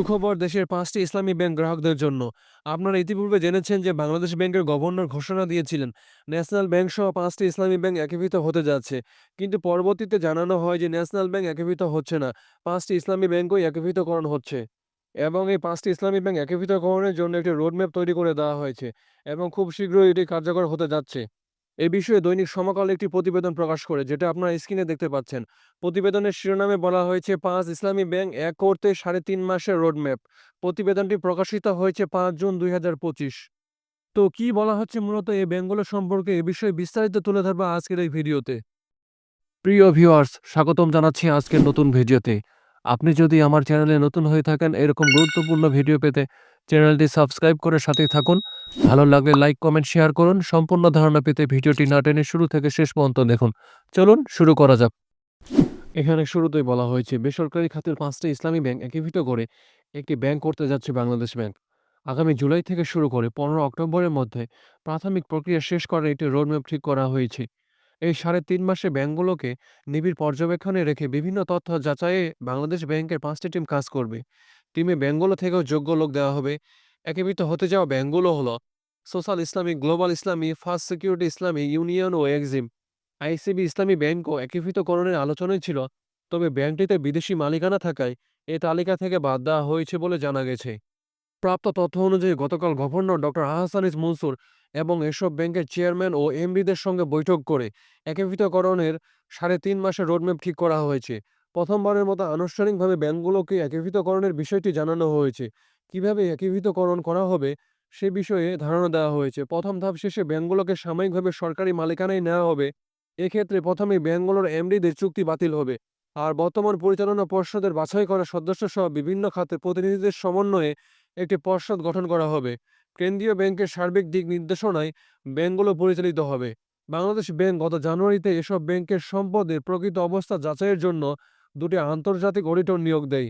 সুখবর, দেশের পাঁচটি ইসলামী ব্যাংক গ্রাহকদের জন্য। আপনারা ইতিপূর্বে জেনেছেন যে বাংলাদেশ ব্যাংকের গভর্নর ঘোষণা দিয়েছিলেন, ন্যাশনাল ব্যাংক সহ পাঁচটি ইসলামী ব্যাংক একীভূত হতে যাচ্ছে। কিন্তু পরবর্তীতে জানানো হয় যে ন্যাশনাল ব্যাংক একীভূত হচ্ছে না, পাঁচটি ইসলামী ব্যাংকই একীভূতকরণ হচ্ছে। এবং এই পাঁচটি ইসলামী ব্যাংক একীভূতকরণের জন্য একটি রোডম্যাপ তৈরি করে দেওয়া হয়েছে এবং খুব শীঘ্রই এটি কার্যকর হতে যাচ্ছে। এ বিষয়ে দৈনিক সমকাল একটি প্রতিবেদন প্রকাশ করে, যেটা আপনারা স্ক্রিনে দেখতে পাচ্ছেন। প্রতিবেদনের শিরোনামে বলা হয়েছে, পাঁচ ইসলামী ব্যাংক এক করতে সাড়ে তিন মাসের রোডম্যাপ। প্রতিবেদনটি প্রকাশিত হয়েছে পাঁচ জুন দুই হাজার পঁচিশ। তো কি বলা হচ্ছে মূলত এই ব্যাংকগুলো সম্পর্কে, এ বিষয়ে বিস্তারিত তুলে ধরবো আজকের এই ভিডিওতে। প্রিয় ভিউয়ার্স, স্বাগতম জানাচ্ছি আজকের নতুন ভিডিওতে। আপনি যদি আমার চ্যানেলে নতুন হয়ে থাকেন, এরকম গুরুত্বপূর্ণ ভিডিও পেতে চ্যানেলটি সাবস্ক্রাইব করে সাথেই থাকুন। ভালো লাগলে লাইক, কমেন্ট, শেয়ার করুন। সম্পূর্ণ ধারণা পেতে ভিডিওটি না টেনে শুরু থেকে শেষ পর্যন্ত দেখুন। চলুন শুরু করা যাক। এখানে শুরুতেই বলা হয়েছে, বেসরকারি খাতের পাঁচটি ইসলামী ব্যাংক একীভূত করে একটি ব্যাংক করতে যাচ্ছে বাংলাদেশ ব্যাংক। আগামী জুলাই থেকে শুরু করে পনেরো অক্টোবরের মধ্যে প্রাথমিক প্রক্রিয়া শেষ করার একটি রোডম্যাপ ঠিক করা হয়েছে। এই সাড়ে তিন মাসে ব্যাংকগুলোকে নিবিড় পর্যবেক্ষণে রেখে বিভিন্ন তথ্য যাচাইয়ে বাংলাদেশ ব্যাংকের পাঁচটি টিম কাজ করবে। টিমে ব্যাংকগুলো থেকেও যোগ্য লোক দেওয়া হবে। একীভূত হতে যাওয়া ব্যাংকগুলো হলো social Islami global Islami, first security Islami, union ও এক্সিম। আইসিবি ইসলামী ব্যাংকও একীভূতকরণের আলোচনায় ছিল, তবে ব্যাংকটিতে বিদেশি মালিকানা থাকায় এ তালিকা থেকে বাদ দেওয়া হয়েছে বলে জানা গেছে। প্রাপ্ত তথ্য অনুযায়ী গতকাল গভর্নর ডক্টর আহসানিস মনসুর এবং এসব ব্যাংকের চেয়ারম্যান ও এমডিদের সঙ্গে বৈঠক করে একীভূতকরণের সাড়ে তিন মাসের রোডম্যাপ ঠিক করা হয়েছে। প্রথমবারের মতো আনুষ্ঠানিকভাবে ব্যাংকগুলোকে একীভূতকরণের বিষয়টি জানানো হয়েছে। কীভাবে একীভূতকরণ করা হবে সে বিষয়ে ধারণা দেওয়া হয়েছে। প্রথম ধাপ শেষে ব্যাংকগুলোকে সাময়িকভাবে সরকারি মালিকানায় নেওয়া হবে। এক্ষেত্রে প্রথমে ব্যাংকগুলোর এমডিদের চুক্তি বাতিল হবে। আর বর্তমান পরিচালনা পর্ষদের বাছাই করা সদস্য সহ বিভিন্ন খাতের প্রতিনিধিদের সমন্বয়ে একটি পর্ষদ গঠন করা হবে। কেন্দ্রীয় ব্যাংকের সার্বিক দিক নির্দেশনায় ব্যাংকগুলো পরিচালিত হবে। বাংলাদেশ ব্যাংক গত জানুয়ারিতে এসব ব্যাংকের সম্পদের প্রকৃত অবস্থা যাচাইয়ের জন্য দুটি আন্তর্জাতিক অডিটর নিয়োগ দেয়।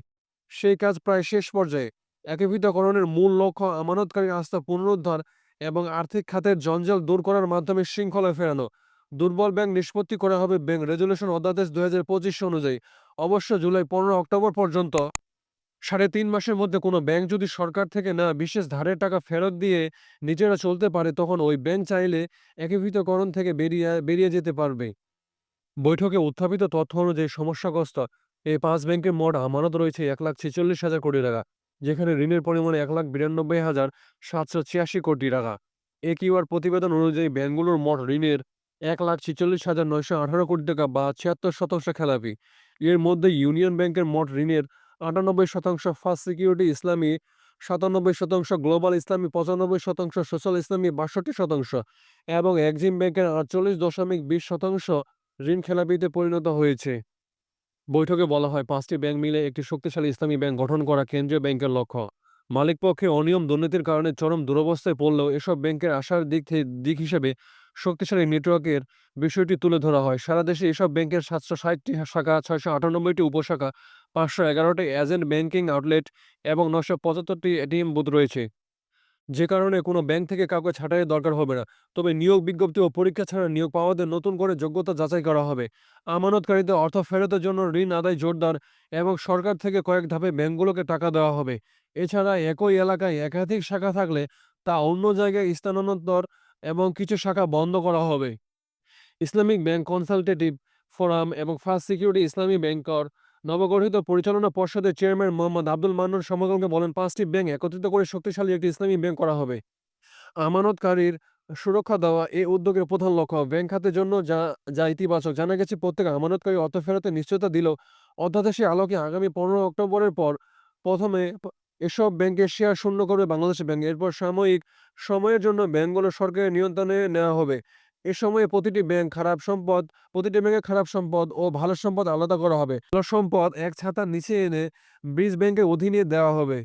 সেই কাজ প্রায় শেষ পর্যায়ে। একীভূতকরণের মূল লক্ষ্য আমানতকারী আস্থা পুনরুদ্ধার এবং আর্থিক খাতের জঞ্জাল দূর করার মাধ্যমে শৃঙ্খলা ফেরানো। দুর্বল ব্যাংক নিষ্পত্তি করা হবে ব্যাংক রেজুলেশন অধ্যাদেশ দুই হাজার পঁচিশ অনুযায়ী। অবশ্য জুলাই পনেরো অক্টোবর পর্যন্ত সাড়ে তিন মাসের মধ্যে কোনো ব্যাংক যদি সরকার থেকে না বিশেষ ধারের টাকা ফেরত দিয়ে নিজেরা চলতে পারে, তখন ওই ব্যাংক চাইলে একীভূতকরণ থেকে বেরিয়ে বেরিয়ে যেতে পারবে। বৈঠকে উত্থাপিত তথ্য অনুযায়ী সমস্যাগ্রস্ত এই পাঁচ ব্যাংকের মোট আমানত রয়েছে এক লাখ ছেচল্লিশ হাজার কোটি টাকা, যেখানে ঋণের পরিমাণ এক লাখ বিরানব্বই হাজার সাতশো ছিয়াশি কোটি টাকা। এ কিউআর প্রতিবেদন অনুযায়ী ব্যাংকগুলোর মোট ঋণের এক লাখ ছেচল্লিশ হাজার নয়শো আঠারো কোটি টাকা বা ছিয়াত্তর শতাংশ খেলাপি। এর মধ্যে ইউনিয়ন ব্যাংকের মোট ঋণের আটানব্বই শতাংশ ফার্স্ট সিকিউরিটি ইসলামী, সাতানব্বই শতাংশ গ্লোবাল ইসলামী, পঁচানব্বই শতাংশ সোশ্যাল ইসলামী, বাষট্টি শতাংশ এবং এক্সিম ব্যাংকের আটচল্লিশ দশমিক বিশ শতাংশ ঋণ খেলাপিতে পরিণত হয়েছে। বৈঠকে বলা হয়, পাঁচটি ব্যাংক মিলে একটি শক্তিশালী ইসলামী ব্যাংক গঠন করা কেন্দ্রীয় ব্যাংকের লক্ষ্য। মালিকপক্ষে অনিয়ম দুর্নীতির কারণে চরম দুরবস্থায় পড়লেও এসব ব্যাংকের আসার দিক দিক হিসেবে শক্তিশালী নেটওয়ার্কের বিষয়টি তুলে ধরা হয়। সারা দেশে এসব ব্যাংকের সাতশো ষাটটি শাখা, ছয়শো আটানব্বইটি উপশাখা, পাঁচশো এগারোটি এজেন্ট ব্যাংকিং আউটলেট এবং নশো পঁচাত্তরটি এটিএম বুথ রয়েছে। যে কারণে কোনো ব্যাংক থেকে কাউকে ছাঁটাইয়ের দরকার হবে না। তবে নিয়োগ বিজ্ঞপ্তি ও পরীক্ষা ছাড়া নিয়োগ পাওয়াদের নতুন করে যোগ্যতা যাচাই করা হবে। আমানতকারীদের অর্থ ফেরতের জন্য ঋণ আদায় জোরদার এবং সরকার থেকে কয়েক ধাপে ব্যাংকগুলোকে টাকা দেওয়া হবে। এছাড়া একই এলাকায় একাধিক শাখা থাকলে তা অন্য জায়গায় স্থানান্তর এবং কিছু শাখা বন্ধ করা হবে। ইসলামিক ব্যাংক কনসালটেটিভ ফোরাম এবং ফার্স্ট সিকিউরিটি ইসলামী ব্যাংকর নবগঠিত পরিচালনা পর্ষদের চেয়ারম্যান মোহাম্মদ আব্দুল মান্নুর সমগমকে বলেন, পাঁচটি ব্যাংক একত্রিত করে শক্তিশালী একটি ইসলামী ব্যাংক করা হবে। আমানতকারীর সুরক্ষা দেওয়া এই উদ্যোগের প্রধান লক্ষ্য। ব্যাংক খাতের জন্য যা যা ইতিবাচক, জানা গেছে প্রত্যেক আমানতকারী অর্থ ফেরতের নিশ্চয়তা দিল। অধ্যাদেশের আলোকে আগামী পনেরো অক্টোবরের পর প্রথমে এসব ব্যাংকের শেয়ার শূন্য করবে বাংলাদেশ ব্যাংক। এরপর সাময়িক সময়ের জন্য ব্যাংকগুলো সরকারের নিয়ন্ত্রণে নেওয়া হবে। এ সময়ে প্রতিটি ব্যাংক খারাপ সম্পদ, প্রতিটি ব্যাংকের খারাপ সম্পদ ও ভালো সম্পদ আলাদা করা হবে। ভালো সম্পদ এক ছাতার নিচে এনে ব্রিজ ব্যাংকের অধীনে দেওয়া হবে।